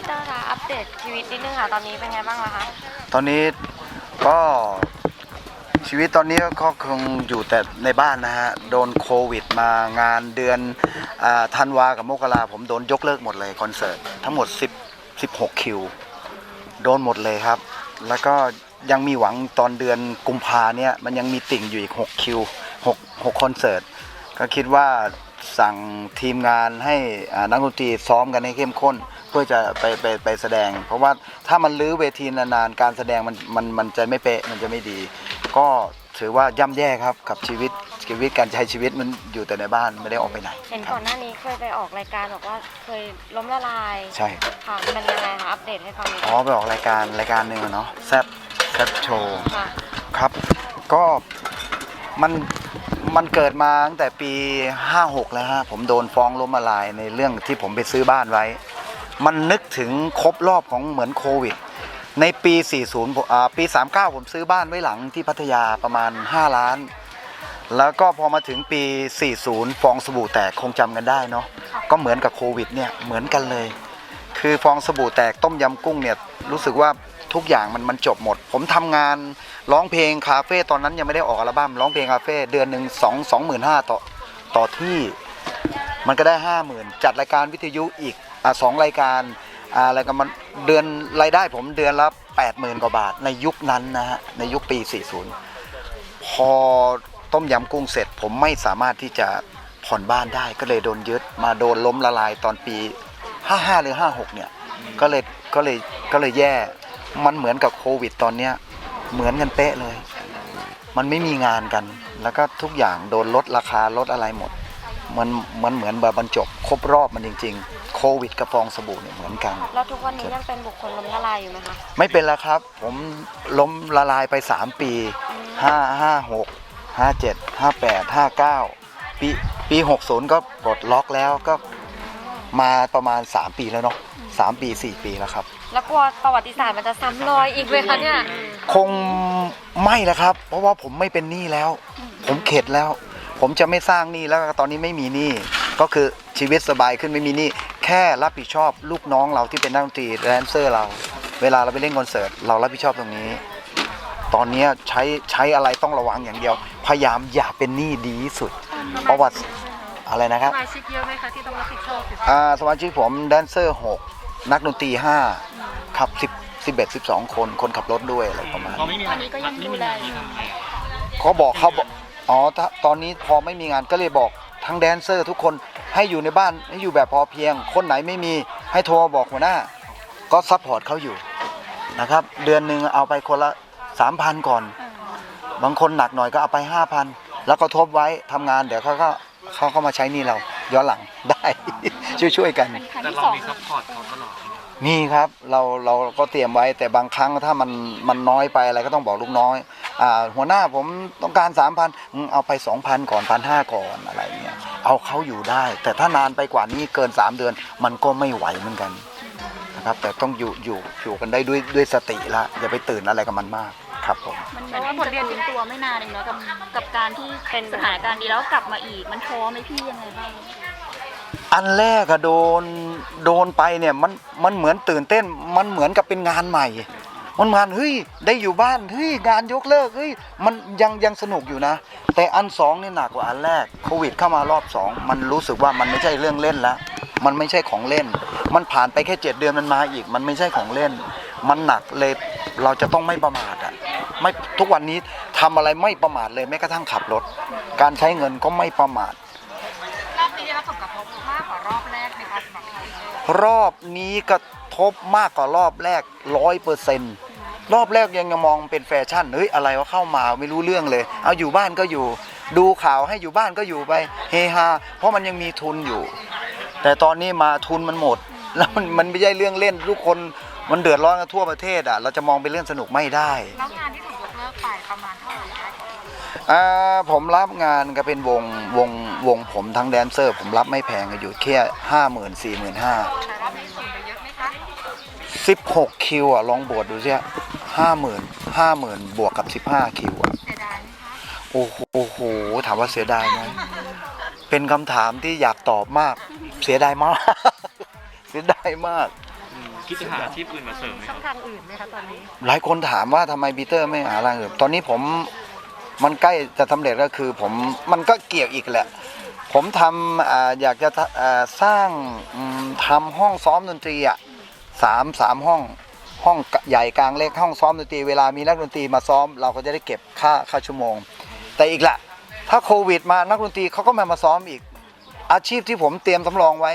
ีเตชีวิตนิดนึงค่ะ ตอนนี้เป็นไงบ้างล่ะคะตอนนี้ก็ชีวิตตอนนี้ก็คงอยู่แต่ในบ้านนะฮะ โดนโควิดมางานเดือนอาธันวากับมกราผมโดนยกเลิกหมดเลยคอนเสิร์ตทั้งหมด 10 16 คิว โดนหมดเลยครับ แล้วก็ยังมีหวังตอนเดือนกุมภาเนี่ยมันยังมีติ่งอยู่อีก 6 คิว 6 6คอนเสิร์ตก็คิดว่าสั่งทีมงานให้อ่านักดนตรีซ้อมกันให้เข้มข้น เพื่อจะไปไปไปแสดง เพราะว่าถ้ามันลื้อเวทีนานๆการแสดงมันมันมันจะไม่เป๊ะมันจะไม่ดี ก็ถือว่าย่ำแย่ครับกับชีวิตชีวิตการใช้ชีวิตมันอยู่แต่ในบ้านไม่ได้ออกไปไหนเห็นครัก่อนหน้านี้เคยไปออกรายการบอกว่าเคยล้มละลายใช่ ค่ะเป็นยังไงคะอัปเดตให้ฟังหน่อยอ๋อไปออกรายการรายการหนึ่งอะเนาะแซบแซบโชว์ ค่ะ ครับก็มันมันเกิดมาตั้งแต่ปี 56 แล้วฮะผมโดนฟ้องล้มละลายในเรื่องที่ผมไปซื้อบ้านไว้ มันนึกถึงครบรอบของเหมือนโควิด ในปี 40อ่าปี 39 ผมซื้อบ้านไว้หลังที่พัทยาประมาณ 5 ล้าน แล้วก็พอมาถึงปี 40 ฟองสบู่แตกคงจำกันได้เนาะ ก็เหมือนกับโควิดเนี่ยเหมือนกันเลย คือฟองสบู่แตกต้มยำกุ้งเนี่ยรู้สึกว่าทุกอย่างมันมันจบหมด ผมทำงานร้องเพลงคาเฟ่ตอนนั้นยังไม่ได้ออกอัลบั้มร้องเพลงคาเฟ่เดือนหนึ่งสองสองหมื่นห้าต่อต่อที่ มันก็ได้ห้าหมื่นจัดรายการวิทยุอีก อะสองรายการอ่าอะไรกันมันเดือนรายได้ผมเดือนละแปดหมื่นกว่าบาทในยุคนั้นนะฮะในยุคปี 40 พอต้มยำกุ้งเสร็จผมไม่สามารถที่จะผ่อนบ้านได้ก็เลยโดนยึดมาโดนล้มละลายตอนปี 55 หรือ 56 เนี่ยก็เลยก็เลยก็เลยแย่ มันเหมือนกับโควิดตอนเนี้ยเหมือนกันเป๊ะเลย มันไม่มีงานกัน แล้วก็ทุกอย่างโดนลดราคาลดอะไรหมด มันมันเหมือนแบบบรรจบครบรอบมันจริง ๆ โควิดกับฟองสบู่เนี่ยเหมือนกัน แล้วทุกวันนี้ยังเป็นบุคคลล้มละลายอยู่ไหมคะไม่เป็นแล้วครับ ผมล้มละลายไป 3 ปี 5 5 6 5 7 5 8 5 9 ปีปี 60 ก็ปลดล็อกแล้วก็มาประมาณ 3 ปีแล้วเนาะ3ปี 4 ปีแล้วครับ แล้วกลัวประวัติศาสตร์มันจะซ้ำรอยอีกไหมคะเนี่ย คงไม่แล้วครับ เพราะว่าผมไม่เป็นหนี้แล้ว ผมเข็ดแล้ว ผมจะไม่สร้างหนี้แล้วก็ตอนนี้ไม่มีหนี้ก็คือชีวิตสบายขึ้นไม่มีหนี้แค่รับผิดชอบลูกน้องเราที่เป็นนักดนตรีแดนเซอร์เรา เวลาเราไปเล่นคอนเสิร์ตเรารับผิดชอบตรงนี้ ตอนเนี้ยใช้ใช้อะไรต้องระวังอย่างเดียว พยายามอย่าเป็นหนี้ดีที่สุด ประวัติอะไรนะครับสมาชิกเยอะไหมคะที่ต้องรับผิดชอบอ่าสมาชิกผมแดนเซอร์ 6 นักดนตรี 5 ขับ 10 11 12 คนคนขับรถด้วยอะไรประมาณพอนี้ไม่มีงานไม่มีงานทำไงเขาบอกเขาบอก อ๋อถ้าตอนนี้พอไม่มีงานก็เลยบอกทั้งแดนเซอร์ทุกคนให้อยู่ในบ้านให้อยู่แบบพอเพียง คนไหนไม่มีให้โทรบอกหัวหน้า ก็ซัพพอร์ตเขาอยู่นะครับ เดือนหนึ่งเอาไปคนละ3,000ก่อน บางคนหนักหน่อยก็เอาไป5,000แล้วก็ทบไว้ทำงานเดี๋ยวเขาก็เขาก็มาใช้นี่เราย้อนหลังได้ ช่วยๆกันแต่เรามีซัพพอร์ตเขาตลอด มีครับเราเราก็เตรียมไว้แต่บางครั้งถ้ามันมันน้อยไปอะไรก็ต้องบอกลูกน้อยอ่าหัวหน้าผมต้องการสามพันเอาไปสองพันก่อนพันห้าก่อนอะไรเงี้ยเอาเขาอยู่ได้ แต่ถ้านานไปกว่านี้เกินสามเดือน มันก็ไม่ไหวเหมือนกันนะครับแต่ต้องอยู่อยู่อยู่กันได้ด้วยด้วยสติละอย่าไปตื่นอะไรกับมันมากครับผมมันเหมือนว่าบทเรียนทิ้งตัวไม่นานเองเนาะกับกับการที่เป็นสถานการณ์ดีแล้วกลับมาอีกมันท้อไหมพี่ยังไงบ้าง อันแรกอะโดนโดนไปเนี่ยมันมันเหมือนตื่นเต้นมันเหมือนกับเป็นงานใหม่ มันงานเฮ้ยได้อยู่บ้านเฮ้ยงานยกเลิกเฮ้ยมันยังยังสนุกอยู่นะ แต่อันสองนี่หนักกว่าอันแรกโควิดเข้ามารอบสองมันรู้สึกว่ามันไม่ใช่เรื่องเล่นแล้วมันไม่ใช่ของเล่น มันผ่านไปแค่เจ็ดเดือนมันมาอีก มันไม่ใช่ของเล่น มันหนักเลยเราจะต้องไม่ประมาทอะไม่ทุกวันนี้ทำอะไรไม่ประมาทเลยแม้กระทั่งขับรถ การใช้เงินก็ไม่ประมาท รอบนี้ได้รับผลกระทบมากกว่ารอบแรกไหมคะสำหรับพี่รอบนี้กระทบมากกว่ารอบแรกร้อยเปอร์เซ็นต์รอบแรกยังมองเป็นแฟชั่นเฮ้ยอะไรว่าเข้ามาไม่รู้เรื่องเลย เอาอยู่บ้านก็อยู่ ดูข่าวให้อยู่บ้านก็อยู่ไปเฮฮาเพราะมันยังมีทุนอยู่ แต่ตอนนี้มาทุนมันหมด แล้วมันมันไม่ใช่เรื่องเล่นทุกคนมันเดือดร้อนกันทั่วประเทศอะเราจะมองเป็นเรื่องสนุกไม่ได้ แล้วงานที่ถูกยกเลิกไปประมาณเท่าไหร่คะ อ่าผมรับงานก็เป็นวงวงวงผมทั้งแดนเซอร์ ผมรับไม่แพงก็อยู่แค่ห้าหมื่นสี่หมื่นห้าแต่รอบนี้ส่งไปเยอะไหมคะสิบหกคิวอะลองบวกดูสิห้าหมื่นห้าหมื่นบวกกับสิบห้าคิวอะเสียดายไหมคะโอ้โหโอ้โหถามว่าเสียดายไหมเป็นคำถามที่อยากตอบมาก เสียดายมาก เสียดายมากคิดจะหาอาชีพอื่นมาเสริมไหมคช่รัอบงทางอื่นไหมคะตอนนี้ หลายคนถามว่าทำไมปีเตอร์ไม่หาอะไรอื่นตอนนี้ผม มันใกล้จะสำเร็จก็คือผมมันก็เกี่ยวอีกแหละ ผมทำออยากจะะสร้างอืมทำห้องซ้อมดนตรีอะสามสามห้องห้องใหญ่กลางเล็กห้องซ้อมดนตรีเวลามีนักดนตรีมาซ้อม เราก็จะได้เก็บค่าค่าชั่วโมง แต่อีกละถ้าโควิดมานักดนตรีเขาก็มามาซ้อมอีก อาชีพที่ผมเตรียมสำรองไว้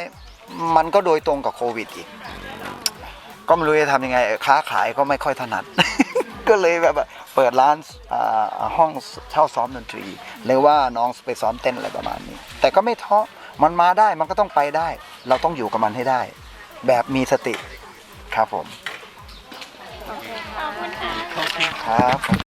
มันก็โดยตรงกับโควิดอีก ก็ไม่รู้จะทำยังไงค้าขายก็ไม่ค่อยถนัด ก็เลยแบบว่าเปิดร้านอ่าห้องเช่าซ้อมดนตรีหรือว่าน้องไปซ้อมเต้นอะไรประมาณนี้ แต่ก็ไม่ท้อมันมาได้มันก็ต้องไปได้ เราต้องอยู่กับมันให้ได้ แบบมีสติครับผมขอบคุณค่ะครับ